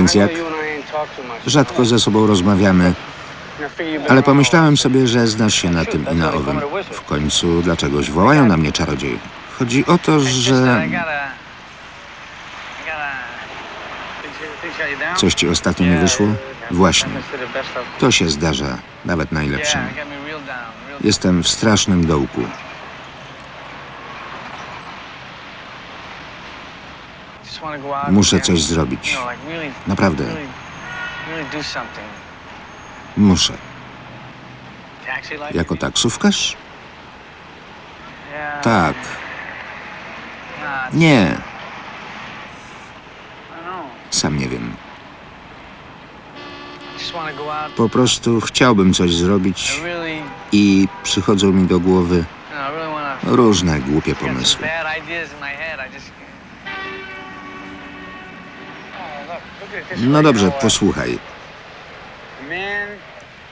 Więc jak? Rzadko ze sobą rozmawiamy, ale pomyślałem sobie, że znasz się na tym i na owym. W końcu dlaczegoś wołają na mnie czarodziej. Chodzi o to, że coś ci ostatnio nie wyszło? Właśnie. To się zdarza, nawet najlepszym. Jestem w strasznym dołku. Muszę coś zrobić. Naprawdę. Muszę. Jako taksówkarz? Tak. Nie, sam nie wiem. Po prostu chciałbym coś zrobić i przychodzą mi do głowy różne głupie pomysły. No dobrze, posłuchaj.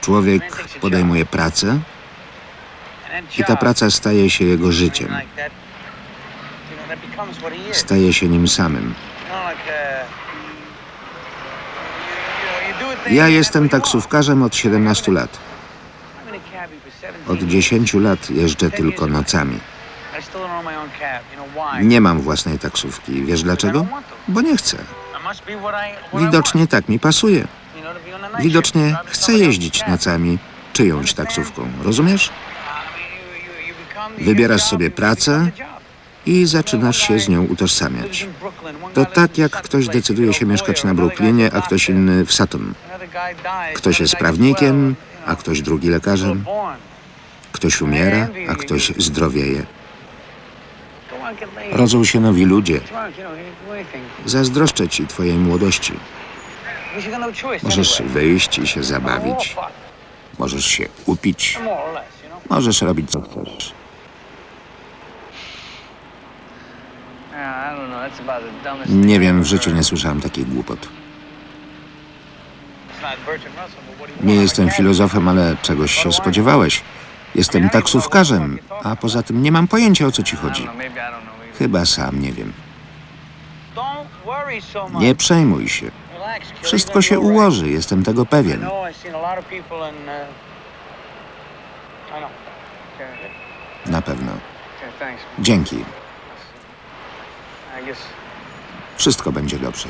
Człowiek podejmuje pracę i ta praca staje się jego życiem. Staje się nim samym. Ja jestem taksówkarzem od 17 lat. Od 10 lat jeżdżę tylko nocami. Nie mam własnej taksówki. Wiesz dlaczego? Bo nie chcę. Widocznie tak mi pasuje. Widocznie chcę jeździć nocami czyjąś taksówką. Rozumiesz? Wybierasz sobie pracę i zaczynasz się z nią utożsamiać. To tak, jak ktoś decyduje się mieszkać na Brooklynie, a ktoś inny w Sutton. Ktoś jest prawnikiem, a ktoś drugi lekarzem. Ktoś umiera, a ktoś zdrowieje. Rodzą się nowi ludzie. Zazdroszczę ci twojej młodości. Możesz wyjść i się zabawić. Możesz się upić. Możesz robić co chcesz. Nie wiem, w życiu nie słyszałem takich głupot. Nie jestem filozofem, ale czegoś się spodziewałeś. Jestem taksówkarzem, a poza tym nie mam pojęcia o co ci chodzi. Chyba sam nie wiem. Nie przejmuj się. Wszystko się ułoży, jestem tego pewien. Na pewno. Dzięki. Wszystko będzie dobrze.